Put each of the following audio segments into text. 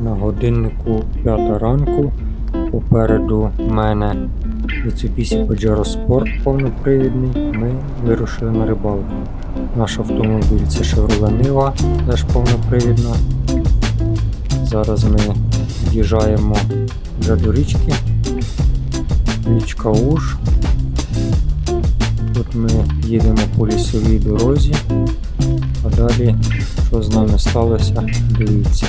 На годиннику 5 ранку. Попереду мене Mitsubishi Pajero Sport повнопривідний. Ми вирушили на рибалку. Наш автомобіль це Chevrolet Niva, теж повнопривідна. Зараз ми в'їжджаємо вже до річки. Річка Уж. Тут ми їдемо по лісовій дорозі. А далі, що з нами сталося, дивіться.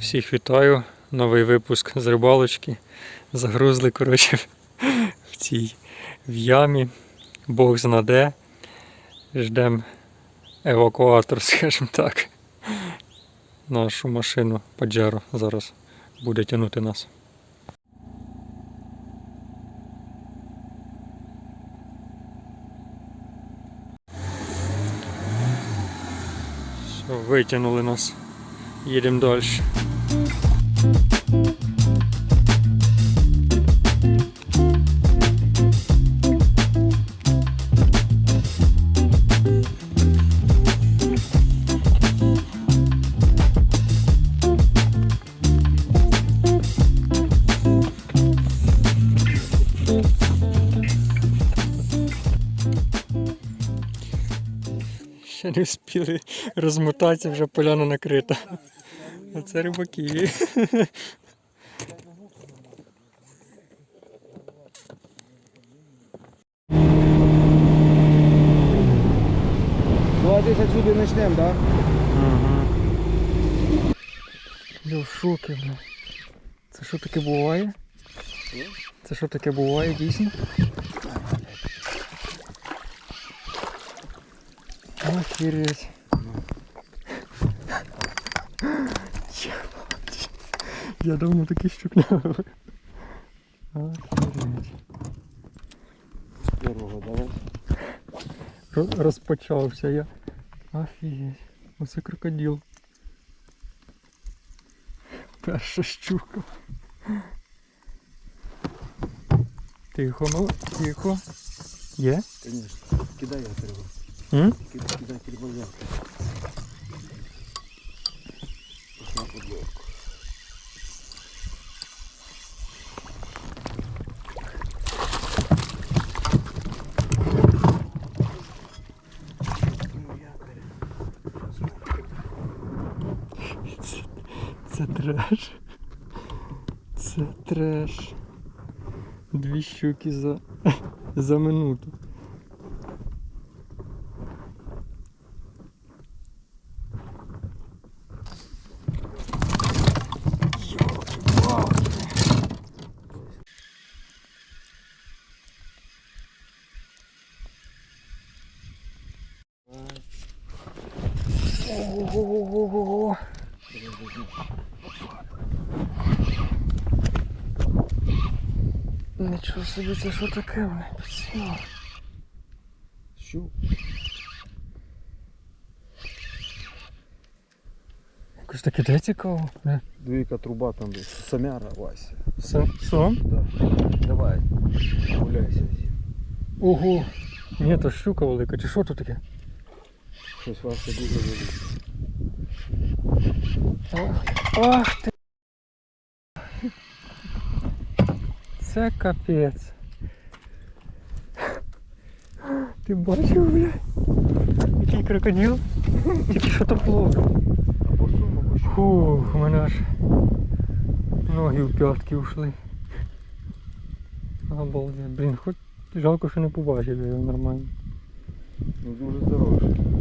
Всіх вітаю. Новий випуск з рибалочки. Загрузли, коротше, в цій в ямі. Бог знаде. Ждемо евакуатор, скажімо так. Нашу машину Паджеро зараз буде тягнути нас. Витягнули нас. Їдемо далі. Не встигли розмотатися, вже поляна накрита. Оце рибаки. Ну, а десь отсюди почнемо, так? Ага. Я в шокі, бля. Це що таке буває? Це що таке буває дійсно? Охереть. Я давно такий щук не ловив. Охереть. Первого давай. Ро- Розпочався я. Офігеть. Оце крокодил. Перша щука. Тихо, ну, тихо. Є? Конечно. Кидай я треба. М? Це треш. Це треш. Дві щуки за, за минуту. Ого-го-го-го. Нічого собі, це що таке мене підсіло? Щу. Якось таке де цікаво. Не. Двійка труба там десь. Самяра, Вася. Сом? Сом? Да. Давай. Гуляйся. Ого. Ні, то щука велика, чи що то таке? Щось Вася дуже велике. Ах, ти. Це капець. Ти бачив, бля? Який крокодил? Тільки що то щу. Фух, у мене аж ноги в п'ятки ушли. Обалдеть, блін, хоч жалко, що не побачив його нормально. Ну дуже здоровий.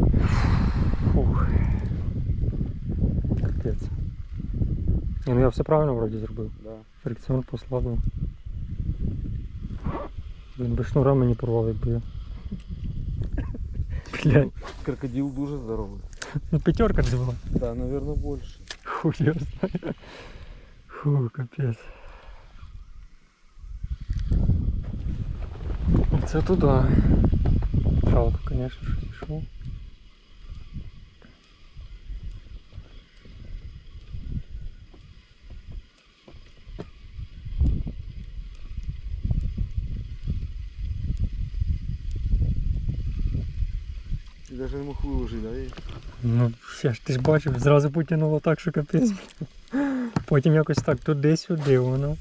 Фух. Капець. Ні, ну я все правильно вроді зробив. Да. Фрикціон послабив. Блін, би шнура мені порвав, якби я. Блядь, Крокодил дуже здоровий. ну п'ятерка десь була. Да, наверное, больше. Хуй я знаю. Фу, капець. Це туди. Жалко, звісно, що пішов. Ты навіть не мог выложить, а и- Ну, я ж ти ж бачив, зразу потягнуло так, що капець. Потім якось так туди-сюди воно.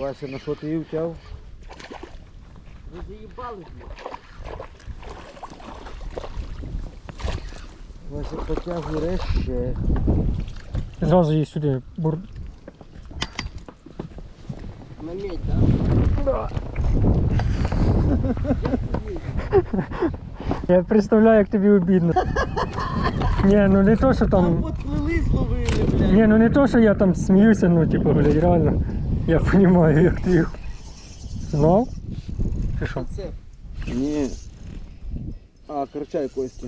Вася, на що ти її втяв? Ви заїбали, Вася, потягуй реще. Зразу її сюди бур. на медь, так? Я представляю, як тобі обідно. Ні, ну не то, що Там там. зловили, блядь. Ні, ну не то, що я там сміюся, ну типу, блядь, реально. Я розумію, як ти їх. Знов? Чи що? Це Ні. А, корчай Костя.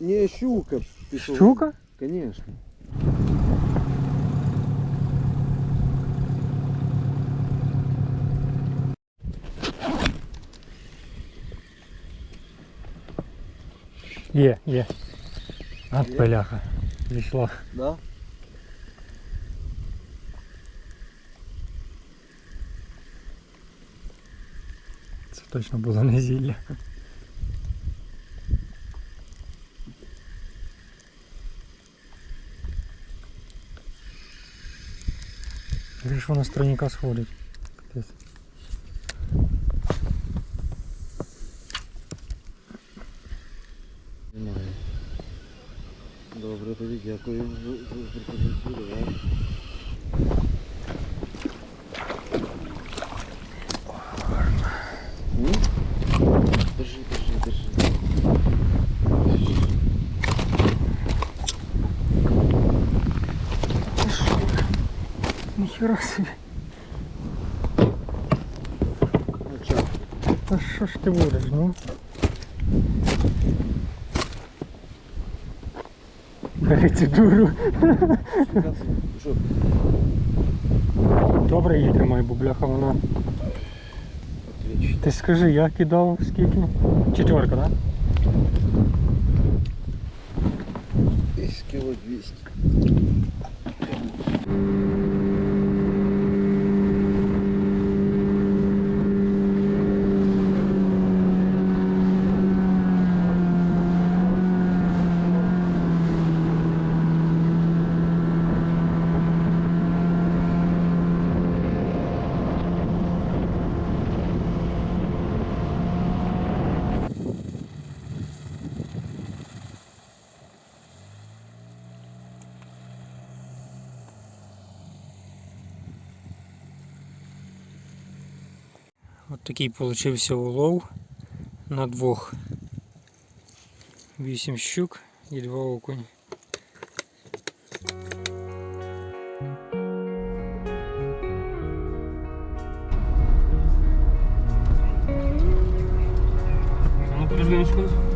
Ні, щука пішов. Щука? Конечно. Є, є. От Є? пиляха. Зійшла. Да? Це точно було не зілля. Де ж воно з тройника сходить? Капець. Немає. Добре, тоді дякую за, за пропозицію. Та що ж ти будеш, ну? Цю дуру. Добре її тримай, бо бляха вона. Ти скажи, я кидав скільки? Четверка, так? Десь кіло 200. Такий получився улов на двох. Вісім щук і два окунь. Ну,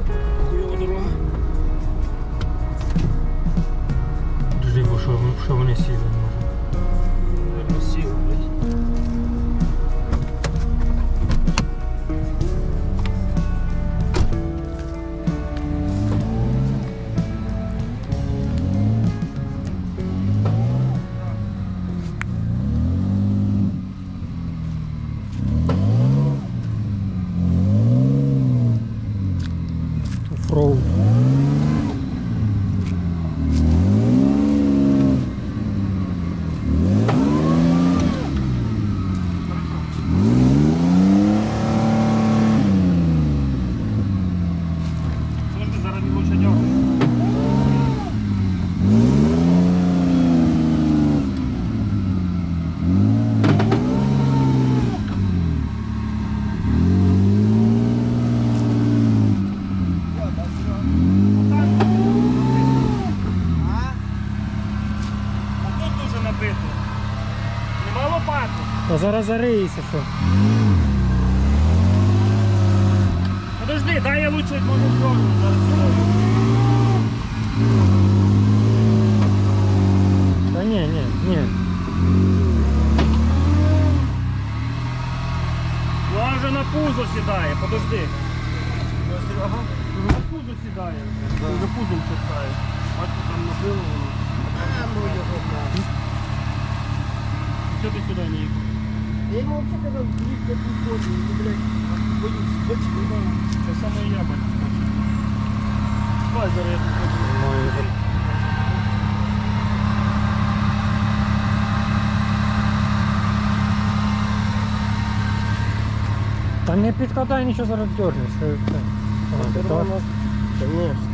зараз зариється, що. Подожди, дай я лучше можу дерну зараз. Та ні, ні, ні. Вона вже на пузо сідає, подожди. Ага, на пузо сідає. Вже пузом чертає. Бачиш, там набило воно. Що ти сюди не їхав? Я ему вообще казав, їдь на ту сторону, ну, блядь, боюсь, бачиш, Це саме і я бачу. Давай зараз я тут хочу. Та не підкладай нічого зараз дернеш. Це, це. Ага, Все то- равно, конечно.